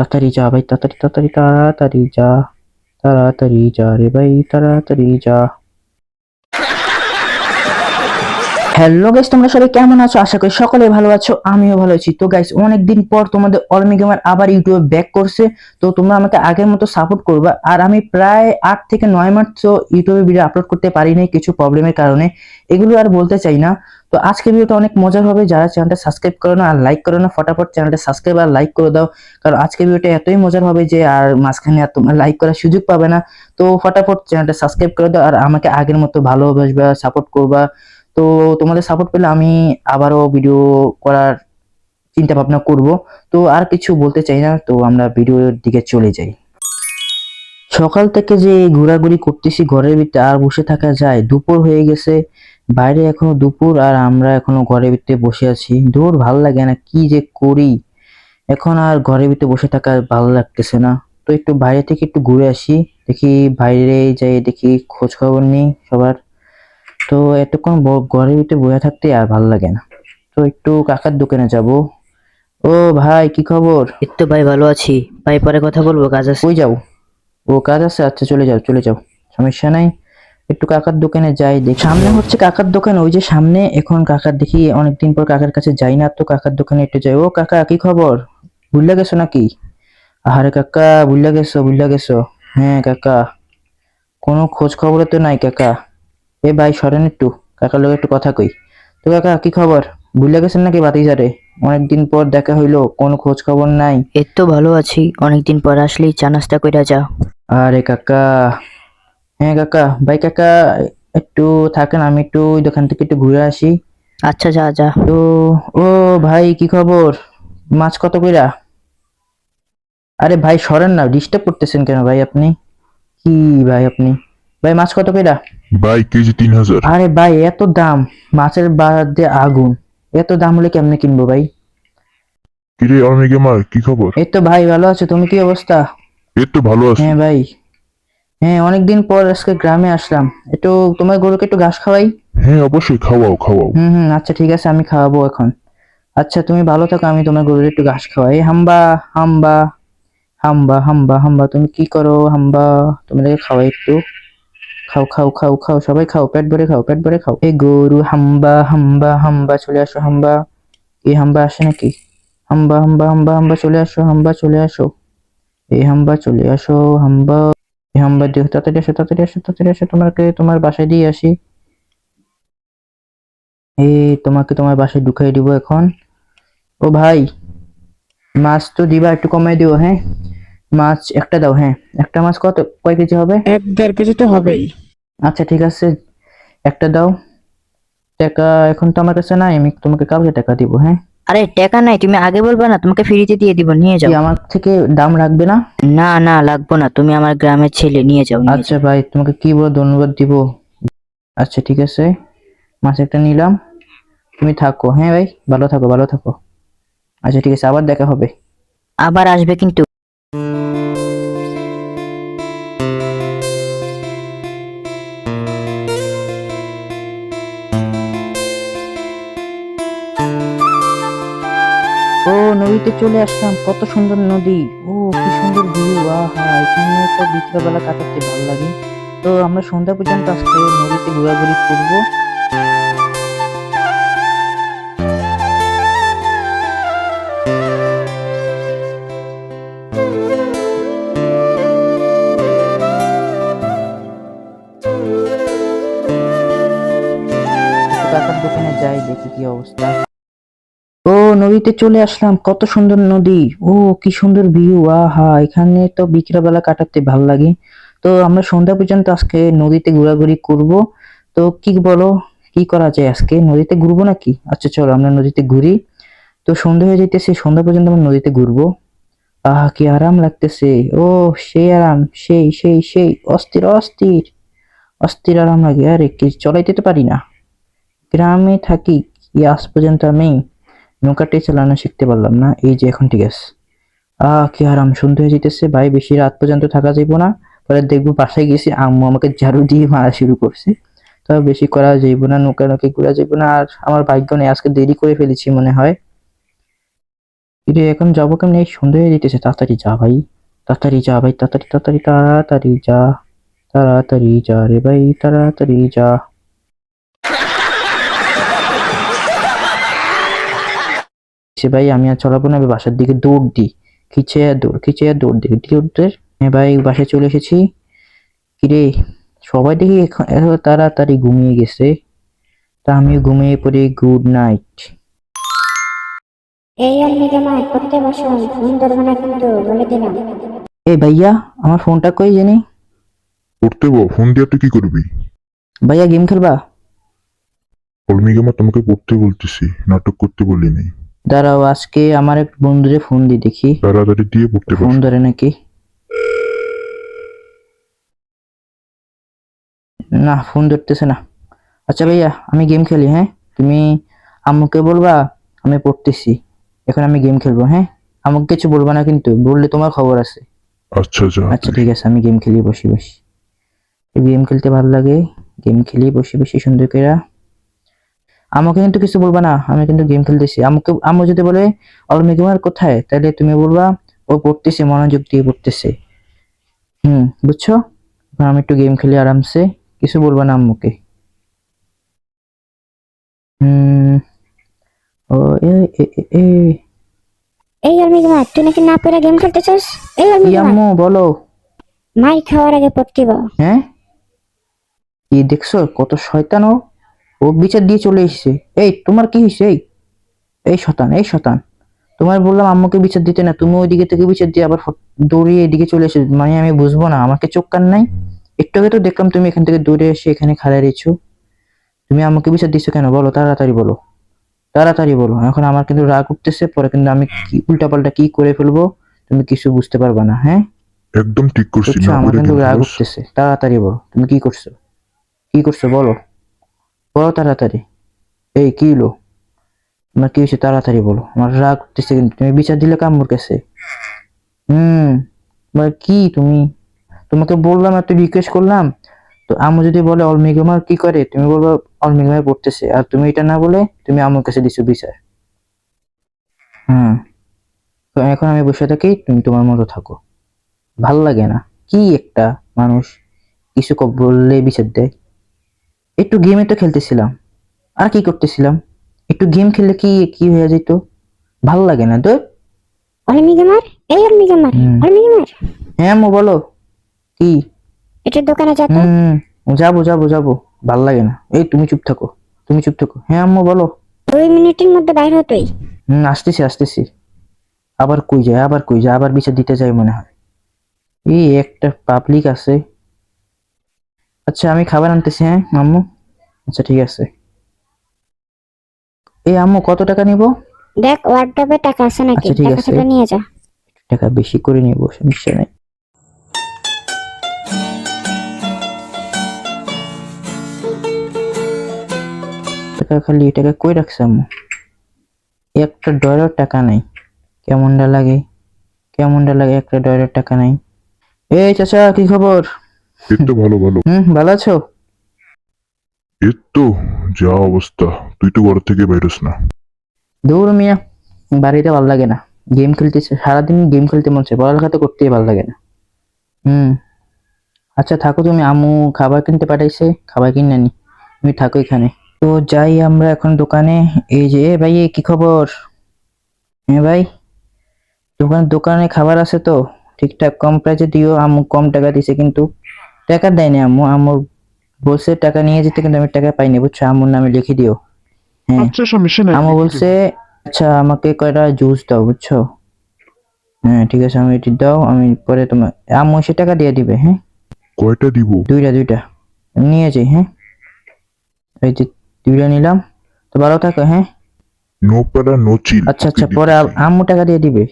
たたりじゃ、ばいたたりたたりたらたりじゃ、たらたりじゃればいたらたりじゃ。হ্যালো guys তোমরা সবাই কেমন আছো? আশা করি সকলে ভালো আছো, আমিও ভালো আছি। তো গাইস অনেকদিন পর তোমাদের অলমি গেমার আবার ইউটিউবে ব্যাক করছে, তো তোমরা আমাকে আগের মতো সাপোর্ট করবা। আর আমি প্রায় আট থেকে নয় মাস তো ইউটিউবে ভিডিও আপলোড করতে পারি নাই কিছু প্রবলেমের কারণে। এগুলো আর বলতে চাই না। তো আজকের ভিডিওটা অনেক মজার হবে। যারা চ্যানেলটা সাবস্ক্রাইব করো না, আর লাইক করো না, ফটাফট চ্যানেলটা সাবস্ক্রাইব আর লাইক করে দাও। কারণ আজকের ভিডিওটা এতই মজার হবে যে আর মাঝখানে আর তোমরা লাইক করার সুযোগ পাবে না। তো ফটাফট চ্যানেলটা সাবস্ক্রাইব করে দাও আর আমাকে আগের মতো ভালোবাসবা সাপোর্ট করবা। তো তোমাদের সাপোর্ট পেলে আমি আবারও ভিডিও করার চিন্তা ভাবনা করব। তো আর কিছু বলতে চাই না, তো আমরা ভিডিওর দিকে চলে যাই। সকাল থেকে যে ঘোরাঘুরি করতেছি ঘরের ভিতরে আর বসে থাকা যায়, দুপুর হয়ে গেছে। বাইরে এখনও দুপুর আর আমরা এখনও ঘরের ভিতরে বসে আছি। দূর ভালো লাগে না, কি যে করি? এখন আর ঘরের ভিতরে বসে থাকা ভালো লাগতেছে না। তো একটু বাইরে থেকে একটু ঘুরে আসি, দেখি বাইরে যাই, দেখি খোঁজ খবর নিই সবার। তো এতক্ষণ ঘরের ভিতরে বসে থাকতে আর ভালো লাগে না। তো একটু কাকার দোকানে যাব। ও ভাই কি খবর? তো ভাই ভালো আছি। ভাই পরে কথা বলব কাজ আছে? ওই যাও? ও কাজ আছে আচ্ছা চলে যাও চলে যাও। সমস্যা নাই। একটু কাকার দোকানে যাই দেখি। সামনে হচ্ছে কাকার দোকান ওই যে সামনে। এখন কাকার দেখি অনেকদিন পর কাকার কাছে যাই না তো কাকার দোকানে একটু যাই। ও কাকা কি খবর? ভুললে গেছো নাকি? আরে কাকা ভুললে গেছো ভুললে গেছো। হ্যাঁ কাকা। কোনো খোঁজ খবর তো নাই কাকা। এ ভাই সরেন একটু। কাকার লোক একটু কথা কই। তো কাকা কি খবর? ভুলে গেছেন নাকি বাতিজারে অনেকদিন পর দেখা হইল কোনো খোঁজ খবর নাই। এর তো ভালো আছি। অনেকদিন পর আসলেই চা নাস্তা কইরা যা আরে কাকা। হ্যাঁ কাকা। ভাই কাকা একটু থাকেন আমি একটু ওই দোকান থেকে একটু ঘুরে আসি। আচ্ছা যা যা। তো ও ভাই কি খবর? মাছ কত কইরা? আরে ভাই সরেন না ডিস্টার্ব করতেছেন কেন ভাই আপনি? কি ভাই আপনি? ভাই মাছ কত কইরা? ভাই কেজি তিন হাজার। আরে ভাই এত দাম। মাছের বাদে আগুন। এত দাম হলে কেমনে কিনবো ভাই? কিরে অর্মি গেমার কি খবর? এই তো ভাই ভালো আছো? তুমি কি অবস্থা? এই তো ভালো আছি। হ্যাঁ ভাই। হ্যাঁ অনেকদিন পর আজকে গ্রামে আসলাম। একটু তোমার গরুকে একটু ঘাস খাওয়াই? হ্যাঁ অবশ্যই খাওয়াও খাওয়াও। হুম হুম আচ্ছা ঠিক আছে আমি খাওয়াবো এখন। আচ্ছা তুমি ভালো থাকো আমি তোমার গরুর একটু ঘাস খাওয়াই। হাম্বা হাম্বা। হাম্বা হাম্বা হাম্বা তুমি কি করো? হাম্বা তোমাদেরকে খাওয়াই একটু। খাও খাও খাও খাও, সবাই খাও, পেট ভরে খাও, পেট ভরে খাও। এই গরু হাম্বা হাম্বা হাম্বা, চলে আসো, হাম্বা। এই হাম্বা আসে নাকি? হাম্বা হাম্বা হাম্বা হাম্বা, চলে আসো, হাম্বা, চলে আসো। এই হাম্বা, চলে আসো, হাম্বা। এই হাম্বা দিয়ে তাড়াতাড়ি আসো তাড়াতাড়ি আসো তাড়াতাড়ি আসো, তোমাকে তোমার বাসায় দিয়ে আসি। এই তোমাকে তোমার বাসায় ঢুকাই দিব এখন। ও ভাই, মাছ তো দিবা, একটু কমাই দিও হ্যাঁ? মাছ একটা দাও হ্যাঁ। একটা মাছ কত কয় কেজি হবে? এক দেড় কেজি তো হবেই। আচ্ছা ঠিক আছে। একটা দাও। টাকা এখন তো আমার কাছে নাই আমি তোমাকে কালকে টাকা দিব হ্যাঁ। আরে টাকা নাই তুমি আগে বলবা না তোমাকে ফ্রিতে দিয়ে দিব নিয়ে যাও। আমার থেকে দাম রাখবে না? না না লাগবো না তুমি আমার গ্রামের ছেলে নিয়ে যাও আচ্ছা ভাই তোমাকে কি বলে ধন্যবাদ দিব? আচ্ছা ঠিক আছে। মাছ একটা নিলাম। তুমি থাকো হ্যাঁ ভাই ভালো থাকো ভালো থাকো। আচ্ছা ঠিক আছে আবার দেখা হবে। আবার আসবে কিন্তু। নদীতে চলে আসলাম। কত সুন্দর নদী। ও, কি সুন্দর ভিউ আহা, এখানে তো বিকেলবেলা কাটাতে ভালো লাগে। তো আমরা সন্ধ্যা পর্যন্ত আজকে নদীতে ঘোরাঘুরি করব। দোকানে যাই, দেখি কি অবস্থা। ও, নদীতে চলে আসলাম। কত সুন্দর নদী। ও, কি সুন্দর ভিউ আহা, এখানে তো বিকেলবেলা কাটাতে ভালো লাগে। তো আমরা সন্ধ্যা পর্যন্ত আজকে নদীতে ঘোরাঘুরি করব। তো কি বলো, কি করা যায় আজকে? নদীতে ঘুরবো নাকি? আচ্ছা চলো আমরা নদীতে ঘুরি। তো সন্ধ্যা হয়ে যাইতেছে, সন্ধ্যা পর্যন্ত আমরা নদীতে ঘুরবো। আহা, কি আরাম লাগতেছে। ও, সেই আরাম, সেই সেই সেই, অস্থির অস্থির। অস্থির আরাম লাগে। আরে, কি, চলাইতে তো পারি না। গ্রামে থাকি, কি, আজ পর্যন্ত আমি। নৌকাটাই চালানো শিখতে পারলাম না। এই যে এখন ঠিক আছে। আহ, কি আরাম সুন্দর হয়ে যেতেছে ভাই, বেশি রাত পর্যন্ত থাকা যাইব না। পরে দেখব বাসায় গেছি, আম্মু আমাকে ঝাড়ু দিয়ে মারা শুরু করছে। তবে বেশি করা যাইব না, নৌকা নৌকি ঘুরা যাইব না। আর আমার ভাগ্য নেই, আজকে দেরি করে ফেলেছি মনে হয়। কিন্তু এখন যাব কেমন? এই সন্ধ্যে হয়ে যেতেছে তাড়াতাড়ি যা ভাই। তাড়াতাড়ি যা ভাই, তাড়াতাড়ি তাড়াতাড়ি তাড়াতাড়ি যা। তাড়াতাড়ি যা রে ভাই, তাড়াতাড়ি যা। সে ভাই আমি আর চলাবো না আমি বাসার দিকে দৌড় দিই। খিচে আর দৌড় খিচে আর দৌড় দিই? দৌড় দে। হ্যাঁ ভাই বাসায় চলে এসেছি। কিরে সবাই দেখি এখন এত তাড়াতাড়ি ঘুমিয়ে গেছে। তা আমিও ঘুমিয়ে পড়ি গুড নাইট। এই অল্মিকা মা পড়তে বসুন ফোন ধরবো না কিন্তু বলে দিলাম। এই ভাইয়া আমার ফোনটা কই জানি? পড়তে বো ফোন দিয়ে তুই কি করবি? ভাইয়া গেম খেলবা? অলমিগেমা তোমাকে পড়তে বলতেছি নাটক করতে বলিনি। দাঁড়াও আজকে আমার এক বন্ধুরে ফোন দিয়ে দেখি। তাড়াতাড়ি দিয়ে পড়তে ফোন ধরে নাকি? না ফোন ধরতেছে না। আচ্ছা ভাইয়া আমি গেম খেলি হ্যাঁ? তুমি আম্মুকে বলবা আমি পড়তেছি। এখন আমি গেম খেলব হ্যাঁ? আমাকে কিছু বলবা না কিন্তু বললে তোমার খবর আছে। আচ্ছা যা আচ্ছা ঠিক আছে আমি গেম খেলি বসি বসি। গেম খেলতে ভালো লাগে গেম খেলি বসে বসে সুন্দর করে আমাকে কিন্তু কিছু বলবা না আমি কিন্তু গেম খেলতেছি। আমাকে আম্মু যদি বলে অলমিকুমার কোথায়? তাহলে তুমি বলবা ও পড়তেছে মনোযোগ দিয়ে পড়তেছে। হুম বুঝছ? আমি একটু গেম খেলি আরামসে। কিছু বলবা না আম্মুকে? হুম ও এ এ এ, এই অল্মিকা মা তুই নাকি না পেরে গেম খেলতে চাস এই অল্মিকা আম্মু বলো। মাই খাওয়ার আগে পড়তে বা হ্যাঁ? কি দেখছ? কত শয়তান ও ও বিচার দিয়ে চলে এসেছে। এই তোমার কি হয়েছে? এই এই শতান এই শতান। তোমার বললাম আম্মুকে বিচার দিতে না তুমি ওইদিকে থেকে বিচার দিয়ে আবার দৌড়িয়ে এদিকে চলে এসে মানে আমি বুঝব না আমাকে চোখ কান নাই? একটু আগে তো দেখলাম তুমি এখান থেকে দৌড়ে এসে এখানে খাড়ায় রয়েছো। তুমি আমাকে বিচার দিচ্ছ কেন? বলো তাড়াতাড়ি বলো। তাড়াতাড়ি বলো। এখন আমার কিন্তু রাগ উঠতেছে পরে কিন্তু আমি কি উল্টাপাল্টা কি করে ফেলব তুমি কিছু বুঝতে পারবা না হ্যাঁ? একদম ঠিক করছি আমার কিন্তু রাগ উঠতেছে। তাড়াতাড়ি বলো তুমি কি করছ? কি করছ বলো। বলো তাড়াতাড়ি। এই, কি হলো? তোমার কি হয়েছে তাড়াতাড়ি বলো। আমার রাগ উঠতেছে কিন্তু তুমি বিচার দিলে কামড় কাছে? হুম কি তুমি? তোমাকে বললাম এত রিকোয়েস্ট করলাম। তো আমু যদি বলে অলমিগমার কি করে? তুমি বলব অলমিগমার পড়তেছে। আর তুমি এটা না বলে, তুমি আমার কাছে দিছো বিচার। হুম, তো এখন আমি বসে থাকি, তুমি তোমার মতো থাকো। ভালো লাগে না। কি একটা মানুষ কিছু বললে বিচার দেয়। একটু গেমে তো খেলতেছিলাম। আর কি করতেছিলাম? একটু গেম খেললে কি কি হয়ে যেত? ভালো লাগে না তো অল্মিকা মার এই অল্মিকা মার হুম। অল্মিকা মার হ্যাঁ মো বলো। কি? এটার দোকানে যা তো। হুম যাব যাব যাব। ভালো লাগে না। এই তুমি চুপ থাকো তুমি চুপ থাকো। হ্যাঁ আম্মু বলো। দুই মিনিটের মধ্যে বাইর হতোই হুম আসতেছি আসতেছি। আবার কই যায় আবার কই যায় আবার বিচার দিতে যায় মনে হয়। এই একটা পাবলিক আছে। আচ্ছা আমি খাবার আনতেছি হ্যাঁ আম্মু আচ্ছা ঠিক আছে। এই আম্মু কত টাকা নিব? দেখ ওয়ার্ডরোবে টাকা আছে নাকি? আচ্ছা, ঠিক টাকা আছে। থাকলে নিয়ে যা। টাকা বেশি করে নিব সমস্যা নেই। টাকা খালি টাকা কই রাখছে আম্মু? একটা ডলার টাকা নাই। কেমনটা লাগে? কেমনটা লাগে একটা ডলার টাকা নাই? এই চাচা কি খবর? এই তো ভালো ভালো। হুম ভালো আছো? এর তো যা অবস্থা। তুই তো ঘর থেকে বাইরস না। দৌড় মিয়া বাড়িতে ভালো লাগে না। গেম খেলতেছে সারাদিন গেম খেলতে মন চায় পড়ালেখা তো করতেই ভালো লাগে না। হুম। আচ্ছা থাকো তুমি আম্মু খাবার কিনতে পাঠাইছে খাবার কিনে নি। তুমি থাকো এখানে। তো যাই আমরা এখন দোকানে এই যে এ ভাই এ কি খবর? হ্যাঁ ভাই দোকান দোকানে খাবার আছে তো ঠিকঠাক কম প্রাইসে দিও আম্মু কম টাকা দিছে কিন্তু। টাকা দেয়নি আম্মু। আম্মু বলছে টাকা নিয়ে যেতে কিন্তু আমি টাকা পাইনি বুঝছ? আম্মুর নামে লিখে দিও। হ্যাঁ। আচ্ছা সমস্যা নাই আমু বলছে আচ্ছা আমাকে কয়টা জুস দাও বুঝছ? হ্যাঁ ঠিক আছে আমি এটি দাও আমি পরে তোমার আম্মু এসে টাকা দিয়ে দিবে হ্যাঁ? কয়টা দিব? দুইটা দুইটা। নিয়ে যাই হ্যাঁ? এই যে দুইটা নিলাম। তো ভালো থাকো হ্যাঁ? নো প্যারা নো চিল। আচ্ছা আচ্ছা পরে আম্মু টাকা দিয়ে দিবে।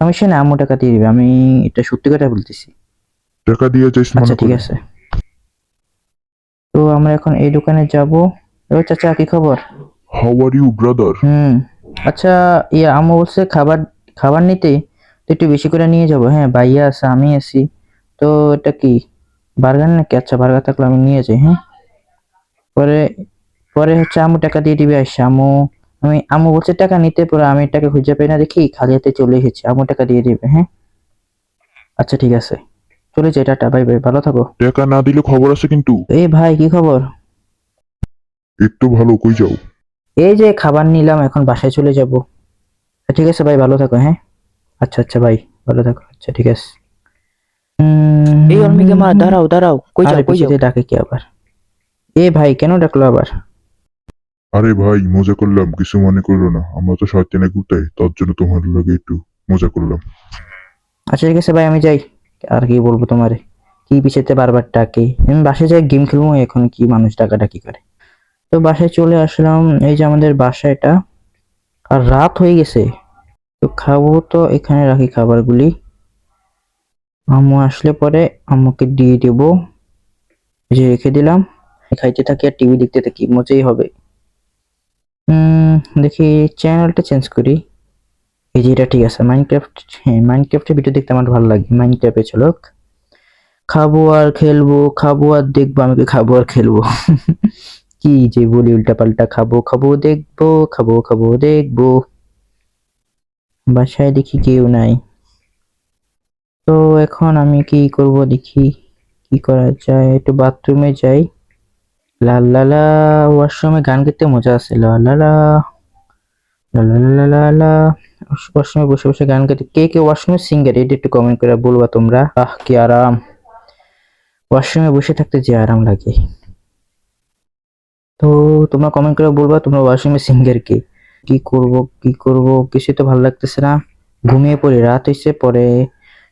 সমস্যা নেই আম্মু টাকা দিয়ে দিবে। আমি এটা সত্যি কথা বলতেছি। টাকা দিয়ে যাইস আচ্ছা মনে ঠিক আছে। তো আমরা এখন এই দোকানে যাব। ও চাচা কি খবর? How are you brother hmm আচ্ছা ইয়ে আম্মু বলছে খাবার খাবার নিতে তো একটু বেশি করে নিয়ে যাব। হ্যাঁ ভাইয়া আছে আমি আছি। তো এটা কি বার্গার নাকি? আচ্ছা বার্গার থাকলে আমি নিয়ে যাই হ্যাঁ। পরে পরে হচ্ছে আম্মু টাকা দিয়ে দিবে আসছে আম্মু। আমি আম্মু বলছে টাকা নিতে পরে আমি টাকা খুঁজে পাই না দেখি খালি হাতে চলে এসেছি। আম্মু টাকা দিয়ে দিবে হ্যাঁ। আচ্ছা ঠিক আছে। চলে যাই টাটা বাই বাই ভালো থাকো। টাকা না দিলে খবর আছে কিন্তু। এই ভাই কি খবর? একটু ভালো কই যাও? এই যে খাবার নিলাম এখন বাসায় চলে যাব। ঠিক আছে ভাই ভালো থাকো হ্যাঁ? আচ্ছা আচ্ছা ভাই ভালো থাকো আচ্ছা ঠিক আছে। এই অর্মিকা মা দাঁড়াও দাঁড়াও কই যাও কই যাও? ডাকে কি আবার? এ ভাই কেন ডাকলো আবার? আরে ভাই মজা করলাম কিছু মনে করল না আমরা তো শয়তানে গুতাই তার জন্য তোমার লাগে একটু মজা করলাম। আচ্ছা ঠিক আছে ভাই আমি যাই। আর কি বলব তোমারে? কি পিছেতে বারবার ডাকে আমি বাসায় যাই গেম খেলব, এখন কি মানুষ ডাকাডাকি করে? তো বাসায় চলে আসলাম, এই যে আমাদের বাসা এটা। আর রাত হয়ে গেছে। তো খাব তো এখানে রাখি খাবারগুলি। আম্মু আসলে পরে আম্মুকে দিয়ে দেব। যে রেখে দিলাম। খাইতে থাকি আর টিভি দেখতে থাকি, মজাই হবে। দেখি চ্যানেলটা চেঞ্জ করি। এই যে এটা ঠিক আছে মাইনক্রাফট হ্যাঁ মাইনক্রাফটের ভিডিও দেখতে আমার ভালো লাগে মাইনক্রাফে চলো খাব আর খেলব, খাব আর দেখব আমাকে খাব আর খেলব? কি যে বলি উল্টা পাল্টা খাব খাব, দেখব, খাব খাব, দেখব। বাসায় দেখি কেউ নাই। তো এখন আমি কি করব দেখি, কি করা যায়? একটু বাথরুমে যাই। লাল লালা ওয়াশরুমে গান গাইতে মজা আছে লাল্লালা লালা ওয়াশরুমে বসে বসে গান গাইতে। কে কে ওয়াশরুমে সিঙ্গার এটা একটু কমেন্ট করে বলবা তোমরা। আহ, কি আরাম। ওয়াশরুমে বসে থাকতে যে আরাম লাগে। তো তোমরা কমেন্ট করে বলবা তোমরা ওয়াশরুমে সিঙ্গার কে। কি করব কি করব? কিছুই তো ভালো লাগতেছে না। ঘুমিয়ে পড়ি। রাত হয়েছে পরে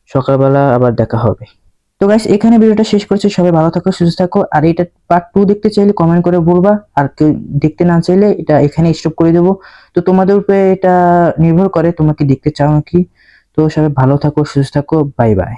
সকালবেলা আবার দেখা হবে। তো গাইস এখানে ভিডিওটা শেষ করছি। সবাই ভালো থাকো, সুস্থ থাকো। আর এটা পার্ট টু দেখতে চাইলে কমেন্ট করে বলবা। আর কেউ দেখতে না চাইলে এটা এখানে স্টপ করে দেবো। তো তোমাদের উপরে এটা নির্ভর করে তোমাকে দেখতে চাও নাকি? তো সবাই ভালো থাকো, সুস্থ থাকো। Bye bye